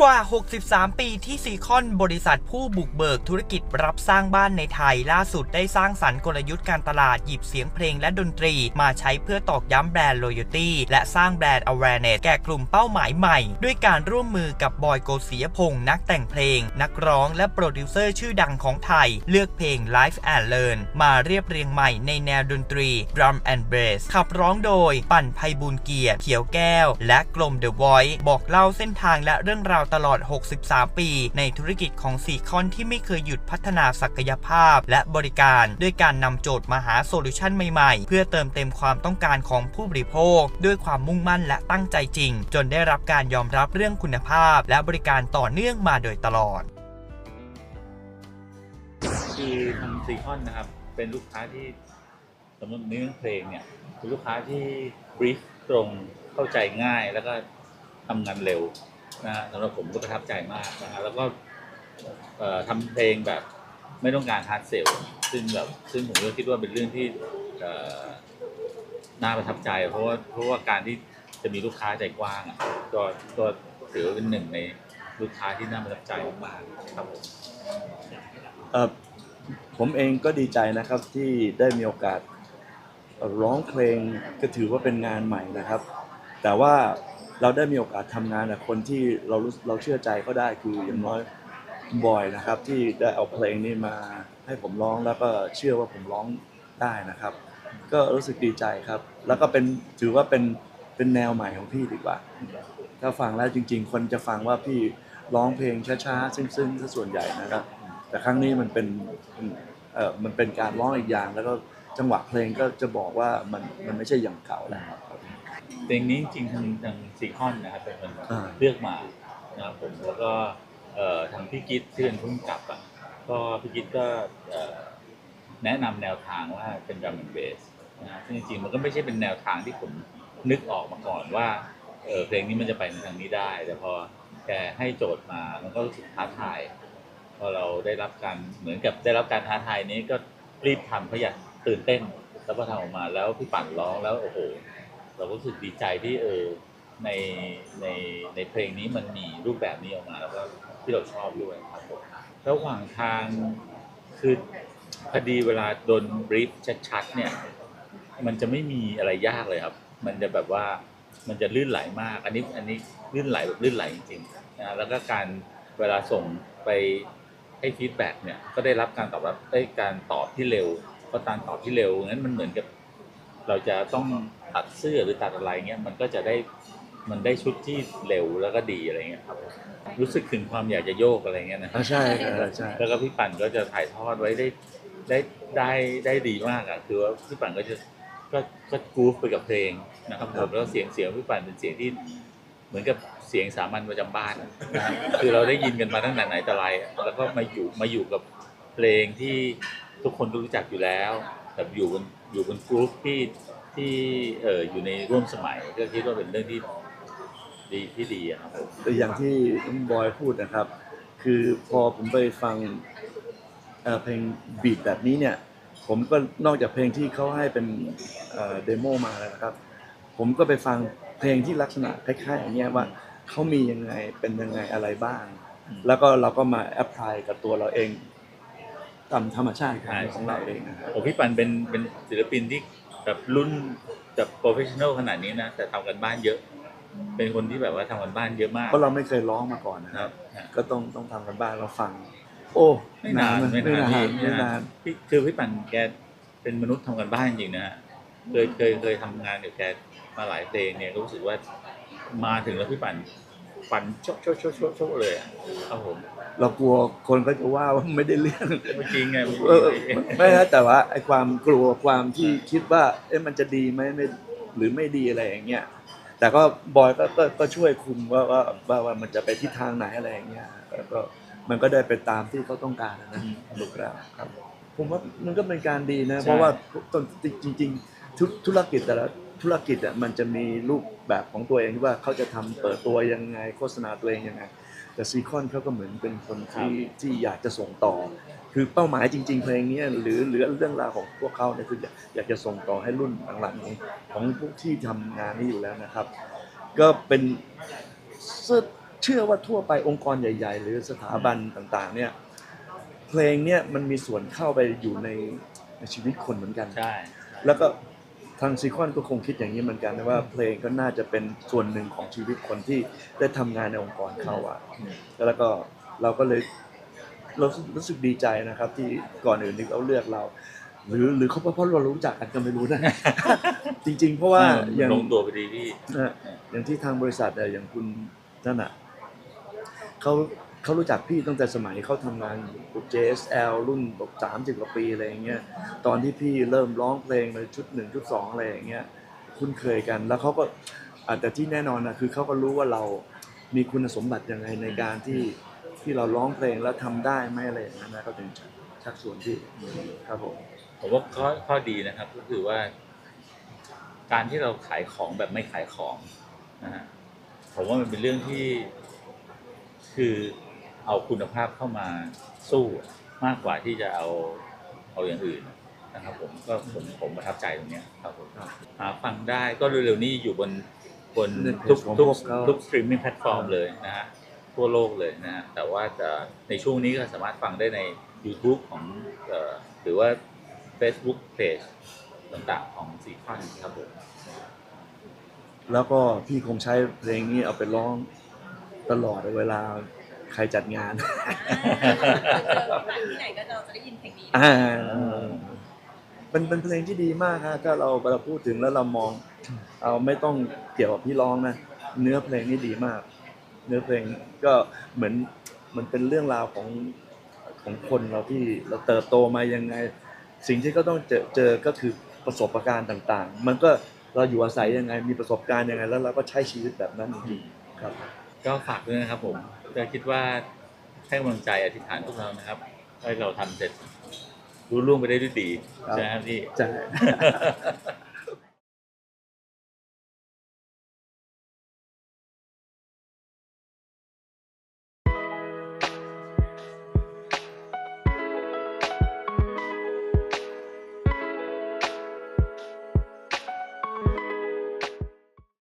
กว่า 63 ปีที่ซีคอนบริษัทผู้บุกเบิกธุรกิจรับสร้างบ้านในไทย ล่าสุดได้สร้างสรรค์กลยุทธ์การตลาดหยิบเสียงเพลงและดนตรี มาใช้เพื่อตอกย้ำแบรนด์ loyalty และสร้างแบรนด์ awareness แก่กลุ่มเป้าหมายใหม่ ด้วยการร่วมมือกับบอยโกศิยพงศ์นักแต่งเพลง นักร้องและโปรดิวเซอร์ชื่อดังของไทย เลือกเพลง Life and Learn มาเรียบเรียงใหม่ในแนวดนตรี Drum and Bass ขับร้องโดย ปั่นไพบูลย์เกียรติเขียวแก้ว และกลม The Voice บอกเล่าเส้นทางและเรื่องราวตลอด 63 ปี ในธุรกิจของซีคอนที่ไม่เคยหยุดพัฒนาศักยภาพ และบริการ ด้วยการนำโจทย์มาหาโซลูชันใหม่ๆ เพื่อเติมเต็มความต้องการของผู้บริโภค ด้วยความมุ่งมั่นและตั้งใจจริง จนได้รับการยอมรับเรื่องคุณภาพ และบริการต่อเนื่องมาโดยตลอด คือทางซีคอนนะครับ เป็นลูกค้าที่สำหรับเนื้อเพลงเนี่ยเป็นลูกค้าที่บรีฟตรงเข้าใจง่ายแล้วก็ทำงานเร็ว นะฮะสำหรับผมก็ประทับใจมากนะฮะแล้วก็เอ่อทำเพลงแบบไม่ต้องการฮาร์ดเซลซึ่งแบบซึ่งผมก็คิดว่าเป็นเรื่องที่เอ่อน่าประทับใจ เพราะว่าเพราะว่าการที่จะมีลูกค้าใจกว้างอะก็ก็ถือว่าเป็นหนึ่งในลูกค้าที่น่าประทับใจมากๆครับผม เอ่อผมเองก็ดีใจนะครับที่ได้มีโอกาสเอ่อร้องเพลงก็ถือว่าเป็นงานใหม่นะครับ แต่ว่า เราได้มีโอกาสทำงานกับคนที่เราเราเชื่อใจเขาได้คืออย่างน้อยบอยนะครับ ที่ได้เอาเพลงนี้มาให้ผมร้องแล้วก็เชื่อว่าผมร้องได้นะครับ ก็รู้สึกดีใจครับ แล้วก็เป็นถือว่าเป็นเป็นแนวใหม่ของพี่ดีกว่า ถ้าฟังแล้วจริง ๆ คนจะฟังว่าพี่ร้องเพลงช้าๆซึ้งๆซะส่วนใหญ่นะครับ แต่ครั้งนี้มันเป็นเออมันเป็นการร้องอีกอย่าง แล้วก็จังหวะเพลงก็จะบอกว่ามันมันไม่ใช่อย่างเก่าแล้ว เพลงนี้จริงๆทางทางซีคอนนะครับเป็นคนอ่า เลือกมานะครับผมแล้วก็เอ่อทางพี่กิ๊ดที่เป็นผู้กำกับอะก็พี่กิ๊ดก็เอ่อแนะนำแนวทางว่าเป็นด r ัม n อนเบสนะฮะซึ่งจริงๆมันก็ไม่ใช่เป็นแนวทางที่ผมนึกออกมาก่อนว่าเออเพลงนี้มันจะไปในทางนี้ได้ แต่พอแกให้โจทย์มามันก็รู้สึกท้าทาย พอเราได้รับการเหมือนกับได้รับการท้าทายนี้ก็รีบทำเพราะอยากตื่นเต้น แล้วพอทำออกมาแล้วพี่ปั่นร้องแล้วโอ้โห เราก็รู้สึกดีใจที่เออในในในเพลงนี้มันมีรูปแบบนี้ออกมาแล้วก็ที่เราชอบด้วยครับผมระหว่างทางคือพอดีเวลาโดนบรีฟชัดๆเนี่ยมันจะไม่มีอะไรยากเลยครับ มันจะแบบว่ามันจะลื่นไหลมาก อันนี้อันนี้ลื่นไหลแบบลื่นไหลจริงๆนะแล้วก็การเวลาส่งไปให้ฟีดแบ็กเนี่ยก็ได้รับการตอบรับได้การตอบที่เร็วเพราะการตอบที่เร็วงั้นมันเหมือนกับ เราจะต้อง ตัดเสื้อหรือตัดอะไรเงี้ยมันก็จะได้มันได้ชุดที่เร็วแล้วก็ดีอะไรเงี้ยครับ รู้สึกถึงความอยากจะโยกอะไรเงี้ยนะอ่าใช่เออใช่ แล้วก็พี่ปั่นก็จะถ่ายทอดไว้ได้ได้ได้ได้ดีมากอะคือว่าพี่ปั่นก็จะก็ก็กรูฟไปกับเพลงนะครับผมแล้วเสียงเสียงพี่ปั่นเป็นเสียงที่เหมือนกับเสียงสามัญประจำบ้านนะฮะคือเราได้ยินกันมาตั้งแต่ไหนแต่ไรอะแล้วก็มาอยู่มาอยู่กับเพลงที่ทุกคนรู้จักอยู่แล้ว แต่อยู่บนอยู่บนกรูฟที่ ที่เอออยู่ในร่วมสมัยก็คิดว่าเป็นเรื่องที่ดีที่ดีอะครับผมแต่อย่างที่น้องบอยพูดนะครับ คือพอผมไปฟังเอ่อเพลงบีทแบบนี้เนี่ย ผมก็นอกจากเพลงที่เขาให้เป็นเดโมมาแล้วนะครับ ผมก็ไปฟังเพลงที่ลักษณะคล้ายๆอย่างเงี้ยว่าเขามียังไงเป็นยังไงอะไรบ้าง แล้วก็เราก็มาแอพพลายกับตัวเราเองตามธรรมชาติของใช่ของเราเองนะครับโอ้พี่ปันเป็นเป็นศิลปินที่ แบบรุ่นแบบโปรเฟชชั่นอลขนาดนี้นะแต่ทำกันบ้านเยอะ เป็นคนที่แบบว่าทำกันบ้านเยอะมากเพราะเราไม่เคยร้องมาก่อนนะคครัรับ บ ก็ต้องต้องทำกันบ้านเราฟัง โอ้ไม่นานนะไม่ไม่นานนานพี่ไม่นานพี่คือพี่ปันแกเป็นมนุษย์ทำกันบ้านจริงนะฮะเคยเคยเคยทำงานกับแกมาหลายเพลงเนี่ยก็รู้สึกว่ามาถึงแล้วพี่ปัน ปันโชกโชกโชกโชกโชกเลยอะครับผมเรากลัวคนก็จะว่าว่าไม่ได้เรื่องไม่จริงไงไม่จริงเออไม่นะแต่ว่าไอ้ความกลัวความที่คิดว่าเอ๊ะมันจะดีไหมไม่หรือไม่ดีอะไรอย่างเงี้ยแต่ก็บอยก็ก็ก็ช่วยคุมว่าว่าว่าว่ามันจะไปทิศทางไหนอะไรอย่างเงี้ยแล้วก็มันก็ได้ไปตามที่เขาต้องการนะลูกแล้วครับ ผมว่ามันก็เป็นการดีนะ เพราะว่าต้นจริงๆธุธุรกิจแต่ละ ธุรกิจอะมันจะมีรูปแบบของตัวเองที่ว่าเขาจะทำเปิดตัวยังไงโฆษณาตัวเองยังไง แต่ซีคอนเขาก็เหมือนเป็นคนที่ที่อยากจะส่งต่อ คือเป้าหมายจริง ๆ เพลงเนี้ยหรือหรือเรื่องราวของพวกเขาเนี่ยคืออยากอยากจะส่งต่อให้รุ่นหลังๆของของพวกที่ทำงานนี้อยู่แล้วนะครับ ก็เป็นเสื้อเชื่อว่าทั่วไปองค์กรใหญ่ ๆ หรือสถาบันต่างๆ เนี่ยเพลงเนี่ยมันมีส่วนเข้าไปอยู่ในในชีวิตคนเหมือนกันใช่แล้วก็ ทางซีคอนก็คงคิดอย่างนี้เหมือนกันนะว่าเพลงก็น่าจะเป็นส่วนหนึ่งของชีวิตคนที่ได้ทำงานในองค์กรเขาอะแล้วก็เราก็เลยเรารู้สึกดีใจนะครับ ที่ก่อนอื่นที่เขาเลือกเรา หรือหรือเขาเพราะเรารู้จักกันก็ไม่รู้นะจริง ๆ เพราะว่าอย่างลงตัวพอดีพี่นะอย่างที่ทางบริษัทอะอย่างคุณนั่นอะเขา เขารู้จักพี่ตั้งแต่สมัยเขาทำงานกับ JSL รุ่นแบบสามสิบกว่าปีอะไรอย่างเงี้ย ตอนที่พี่เริ่มร้องเพลงในชุดหนึ่งชุดสองอะไรอย่างเงี้ย คุ้นเคยกัน แล้วเขาก็แต่ที่แน่นอนนะคือเขาก็รู้ว่าเรามีคุณสมบัติยังไงในการที่ที่เราร้องเพลงแล้วทำได้ไหมอะไรอย่างนั้นนะเขาถึงชักชวนพี่ครับผมผมว่าข้อข้อดีนะครับ ก็คือว่า การที่เราขายของแบบไม่ขายของนะฮะผมว่ามันเป็นเรื่องที่คือ เอาคุณภาพเข้ามาสู้มากกว่าที่จะเอาเอาอย่างอื่นนะครับผมก็ผมผมประทับใจตรงเนี้ยครับผมครับหาฟังได้ก็เร็วๆนี้อยู่บนบนในเพจทุกของทุกพวกเขาทุกสตรีมมิ่งแพลตฟอร์มเลยนะฮะทั่วโลกเลยนะฮะแต่ว่าจะในช่วงนี้ก็สามารถฟังได้ใน YouTube ของเอ่อหรือว่า Facebook Page ต่างๆของซีคอนครับผมแล้วก็พี่คงใช้เพลงนี้เอาไปร้องตลอดเวลา ใครจัดงาน ที่ไหนก็เราจะได้ยินเพลงนี้ อ่าเป็นเป็นเพลงที่ดีมากฮะถ้าเราเราพูดถึงแล้วเรามอง เอาไม่ต้องเกี่ยวกับพี่ร้องนะเนื้อเพลงนี่ดีมาก เนื้อเพลงก็เหมือนมันเป็นเรื่องราวของของคนเราที่เราเติบโตมายังไง สิ่งที่เขาต้องเจอเจอก็คือประสบการณ์ต่าง ๆ มันก็เราอยู่อาศัยยังไงมีประสบการณ์ยังไง แล้วเราก็ใช้ชีวิตแบบนั้นจริงๆครับ ก็ฝากด้วยนะครับผมก็คิดว่าให้กำลังใจอธิษฐานพวกเรานะครับให้เราทำเสร็จรู้ล่วงไปได้ด้วยดีครับใช่ไหมครับพี่ ใช่